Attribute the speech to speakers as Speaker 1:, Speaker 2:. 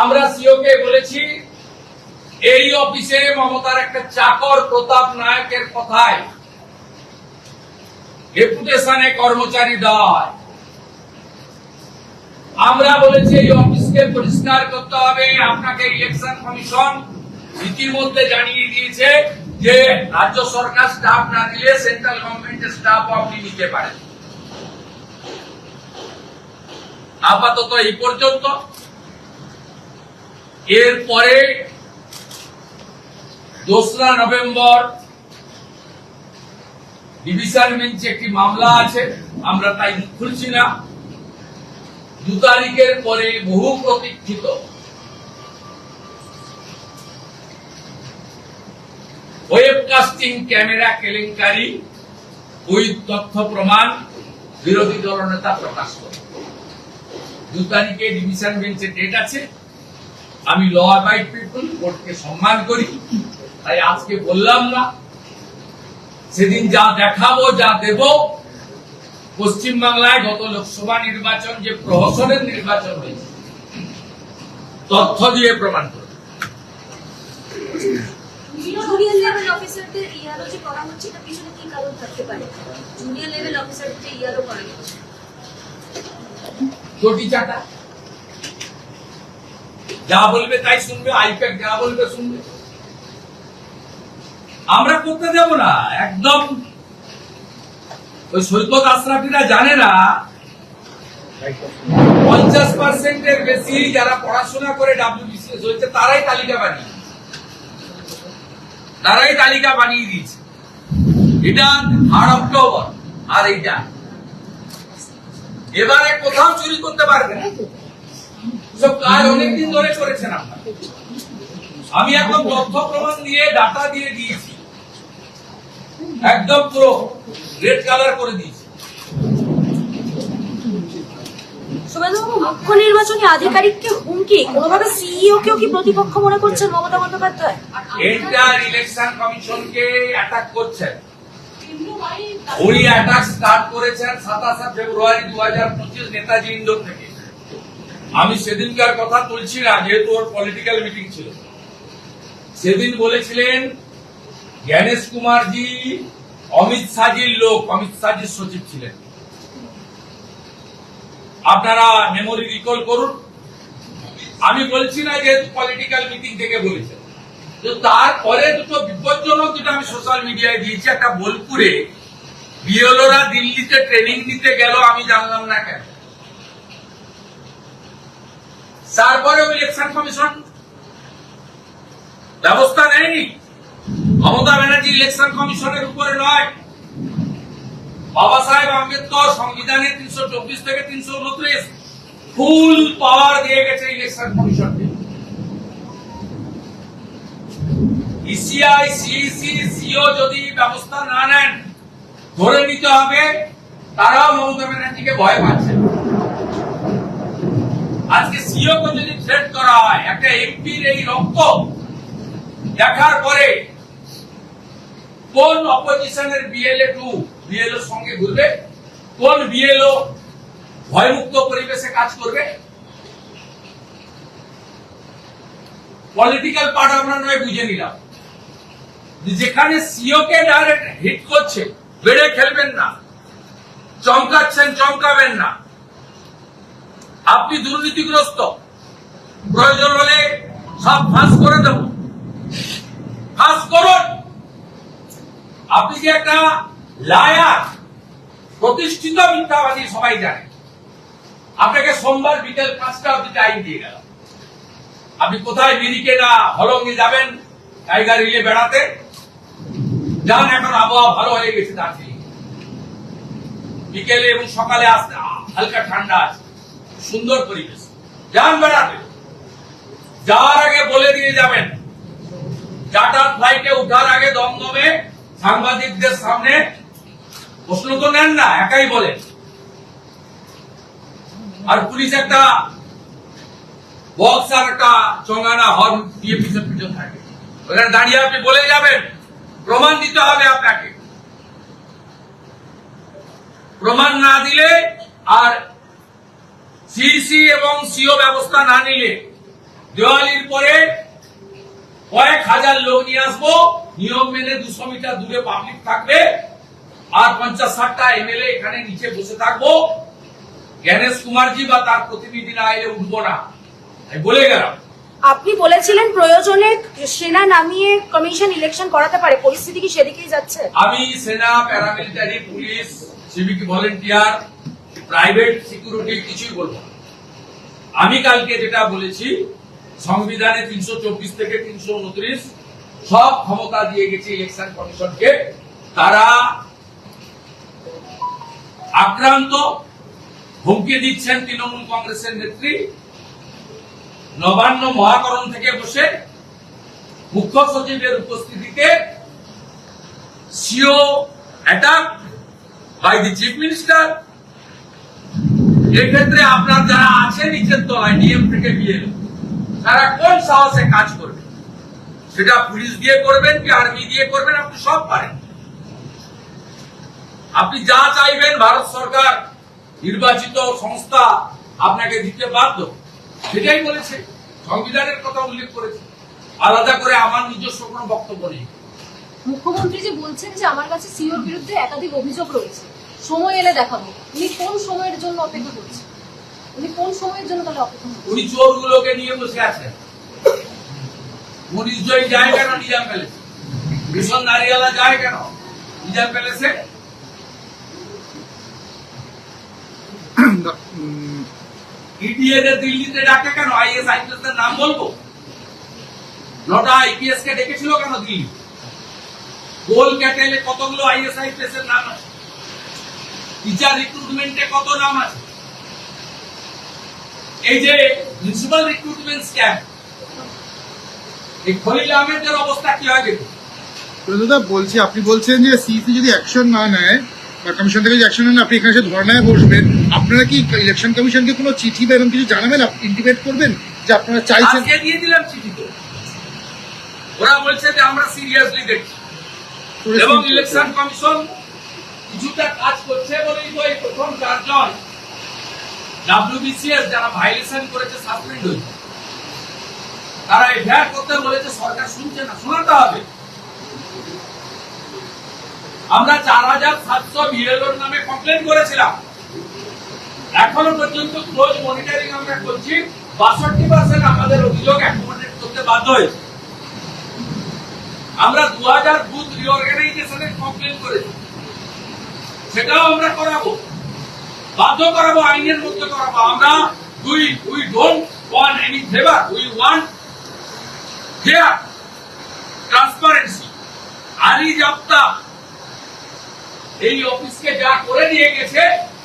Speaker 1: আমরা সিওকে বলেছি, এই অফিসে মমতার একটা চাকর প্রতাপ নায়কের কথায় রেপুটেশনে কর্মচারী দেয় আমরা বলেছি, এই অফিসকে পরিষ্কার করতে হবে। আপনাকে ইলেকশন কমিশন ইতিমধ্যে জানিয়ে দিয়েছে যে রাজ্য সরকার স্টাফ না দিলে সেন্ট্রাল গভর্নমেন্টের স্টাফ আপনি নিতে পারেন। আপাতত এই পর্যন্ত। এরপরে দোসরা নভেম্বর ডিভিশন বেঞ্চে একটি মামলা আছে, আমরা তাই খুলছি না। দু তারিখের পরে বহু প্রতীক্ষিত। ওয়েবকাস্টিং ক্যামেরা কেলেঙ্কারি, ওই তথ্য প্রমাণ, বিরোধী দলনেতা প্রকাশ করে। দু তারিখে ডিভিশন বেঞ্চে ডেট আছে। আমি ল অ্যাবাইড পিপল কোর্টকে সম্মান করি। তাই আজকে বললাম না সেদিন যা দেখাবো যা দেব পশ্চিম বাংলায় গত লোকসভা নির্বাচন যে প্রহসনের নির্বাচন হয়েছে তথ্য দিয়ে প্রমাণ করে।
Speaker 2: জুনিয়র লেভেল অফিসারদের ইয়ারও যে করা হচ্ছে তার পিছনে কি কারণ থাকতে পারে? জুনিয়র লেভেল অফিসারদের ইয়ারও করা হচ্ছে।
Speaker 1: চটি চাটা? যা বলবে তাই শুনবে আইপ্যাক যা বলবে শুনবে। আমরা করতে দেব না, একদম। ওই সৈকত আশরাফিরা জানে না, পঞ্চাশ পার্সেন্টের বেশি যারা পড়াশোনা করে ডাব্লিউবিসিএস হয়েছে তারাই তালিকা বানিয়ে তারাই তালিকা বানিয়ে দিয়েছে। এটা থার্ড অক্টোবর আর এইটা। এবারে কোথাও চুরি করতে পারবে না। সব কাজ অনেকদিন ধরে করেছেন আপনারা? আমি একদম তথ্য প্রমাণ দিয়ে ডাটা দিয়ে দিয়েছি। একদম পুরো রেড কালার করে দিয়েছি।
Speaker 2: মুখ্য নির্বাচনী আধিকারিককে হুমকি? কোনোভাবে সিইও কেও কি প্রতিপক্ষ মনে করছেন মমতা বন্দ্যোপাধ্যায়?
Speaker 1: এন্টার ইলেকশন কমিশনকে অ্যাটাক করছেন উনি অ্যাটাক স্টার্ট করেছেন সাতাশে ফেব্রুয়ারি দু হাজার পঁচিশ নেতাজি ইন্ডোর থেকে। আমি সেদিনকার কথা তুলছি না, যেহেতু ওর পলিটিক্যাল মিটিং ছিল। সেদিন বলেছিলেন, জ্ঞানেশ কুমারজি অমিত শাহজির লোক, অমিত শাহজির সচিব ছিলেন। আপনারা মেমোরি রিকল করুন। আমি বলছি না যে পলিটিক্যাল মিটিং থেকে বলেছেন। তো তারপরে দুটো বিপজ্জনক যেটা আমি সোশ্যাল মিডিয়ায় দিয়েছি, একটা বোলপুরে। বিএলওরা দিল্লিতে ট্রেনিং নিতে গেল, আমি জানলাম না কেন। তারপরে ইলেকশন কমিশন ব্যবস্থা নেয়নি। মমতা ব্যানার্জি ইলেকশন কমিশনের উপরে নয়। বাবা সাহেব আম্বেদকর সংবিধানের তিনশো চব্বিশ থেকে তিনশো উনত্রিশ ফুল পাওয়ার দিয়ে গেছে ইলেকশন কমিশনকে ইসিআই সিইসি সিও যদি ব্যবস্থা না নেন, ধরে নিতে হবে, তারাও মমতা ব্যানার্জিকে ভয় পাচ্ছে। আজকে সিও কে যদি থ্রেট করা হয়। একটা এমপির এই রক্ত দেখার পরে কোন অপোজিশনের বিএলএ টু বিএলও সঙ্গে ঘুরবে? কোন বিএলও ভয়মুক্ত পরিবেশে কাজ করবে? পলিটিক্যাল পার্ট আমরা নয়, বুঝে নিলাম। যেখানে সিও কে ডাইরেক্ট হিট করছে, বেড়ে খেলবেন না। চমকাচ্ছেন, চমকাবেন না। আপনি দুর্নীতিগ্রস্ত। প্রয়োজন হলে সব ফাঁস করে দেব। ফাঁস করুন। আপনি যে একটা লায়ার, প্রতিষ্ঠিত মিথ্যাবাদী সবাই জানে আপনাকে সোমবার বিকেল পাঁচটা অব্দি টাইম দিয়ে গেল। আপনি কোথায় মিরিকে না হলঙ্গে যাবেন, টাইগার হিলে বেড়াতে? যান, এখন আবহাওয়া ভালো হয়ে গেছে দার্জিলিং। বিকেলে এবং সকালে আসতে হালকা ঠান্ডা আছে। সুন্দর পরিবেশ। যান বেড়াতে। যাওয়ার আগে বলে দিয়ে যাবেন চার্টার ফ্লাইটে উঠার আগে দমদমে সাংবাদিকদের সামনে প্রশ্ন তো নেন না, একাই বলেন আর পুলিশ একটা বক্স আর একটা চঙ্গানা হর্ন দিয়ে পিছন পিছন থাকে। ওখানে দাঁড়িয়ে আপনি বলে যাবেন, প্রমাণ দিতে হবে আপনাকে। প্রমাণ না দিলে আর সিসি এবং সিও ব্যবস্থা না নিলে দেওয়ালির পরে কয়েক হাজার লোক নিয়ে আসব। নিয়ম মেনে দুশো মিটার দূরে পাবলিক থাকবে। আর পঞ্চাশ ষাটটা এমএলএ এখানে নিচে বসে থাকব। জ্ঞানেশ কুমারজি বা তার প্রতিনিধি না এলে উঠবো না। আমি বলে গেলাম।
Speaker 3: আপনি বলেছিলেন প্রয়োজনে সেনা নামিয়ে কমিশন ইলেকশন করাতে পারে। পরিস্থিতি কি সেদিকেই যাচ্ছে?
Speaker 1: আমি সেনা paramilitary police civic volunteer private security কিছুই বলব আমি কালকে যেটা বলেছি, সংবিধানে তিনশো চব্বিশ থেকে তিনশো উনত্রিশ সব ক্ষমতা দিয়ে গেছে ইলেকশন কমিশনকে। তারা আক্রান্ত, হুমকি দিচ্ছেন তৃণমূল কংগ্রেসের নেত্রী। নবান্ন মহাকরণ থেকে বসে মুখ্য সচিবের উপস্থিতিতে CEO attack by the chief minister এক্ষেত্রে আপনার যারা আছেন নিচের তলায়, ডিএম থেকে বিএল, তারা কোন সাহসে কাজ করবে? সেটা পুলিশ দিয়ে করবেন কি আর্মি দিয়ে করবেন? আপনি সব পারেন। আপনি যা চাইবেন, ভারত সরকার নির্বাচিত সংস্থা আপনাকে দিতে বাধ্য। সেটাই বলেছে। সংবিধানের কথা উল্লেখ করেছে। আলাদা করে আমার নিজস্ব কোনো বক্তব্য নেই।
Speaker 4: মুখ্যমন্ত্রী যে বলছেন যে আমার কাছে সিওর বিরুদ্ধে একাধিক অভিযোগ রয়েছে। সময় এলে দেখাবো। উনি কোন সময়ের জন্য অপেক্ষা করছেন উনি কোন সময়ের জন্য তাহলে অপেক্ষা করছেন
Speaker 1: উনি চোরগুলোকে নিয়ে বসে আছেন। জয় যায় কেন নিজাম প্যালেসে ভীষণ নারিয়ালা যায় কেন নিজাম প্যালেসে এর দিল্লিতে ডাকে কেন? আইএস নাম বলব? নটা আইপিএস কে ডেকেছিল কেন দিল্লি? গোল ক্যাটেলে কতগুলো আইএস আইপিএস এর নাম আছে? টিচার রিক্রুটমেন্টে কত নাম আছে? এই যে মিউনিসিপাল রিক্রুটমেন্ট স্ক্যাম এই খলিল আহমেদের অবস্থা কি হয় দেখুন।
Speaker 5: দাদা বলছি আপনি বলছেন যে সিইসি যদি অ্যাকশন না নেয় বা কমিশন থেকে যদি অ্যাকশন নেন আপনি এখানে এসে ধর্নায় বসবেন। আপনারা কি ইলেকশন কমিশনকে কোনো চিঠি বা এরকম কিছু জানাবেন? ইন্টিমেট করবেন যে আপনারা চাইছেন
Speaker 1: আজকে দিয়ে দিলাম চিঠি তো। ওরা বলছে যে আমরা সিরিয়াসলি দেখছি। এবং ইলেকশন কমিশন কিছুটা কাজ করছে বলেই তো এই প্রথম চারজন ডাব্লিউবিসিএস যারা ভাইলেশন করেছে সাসপেন্ড হয়েছে। তারা এফআইআর করতে বলেছে, সরকার শুনছে না, শোনাতে হবে। আমরা চার হাজার সাতশো বিএলওর নামে কমপ্লেন করেছিলাম। এখনও পর্যন্ত ক্লোজ মনিটরিং আমরা করছি। বাষট্টি পার্সেন্ট আমাদের অভিযোগ অ্যাকোমোডেট করতে বাধ্য হয়েছে। আমরা দু হাজার বুথ রিঅর্গানাইজেশনের কমপ্লেন করেছি। সেটাও আমরা করাবো। বাধ্য করাবো, আইনের মধ্যে করাবো। আমরা দুই we don't want any favour we want fair transparency আলি জাপ্তা এই অফিসকে যা করে দিয়ে গেছে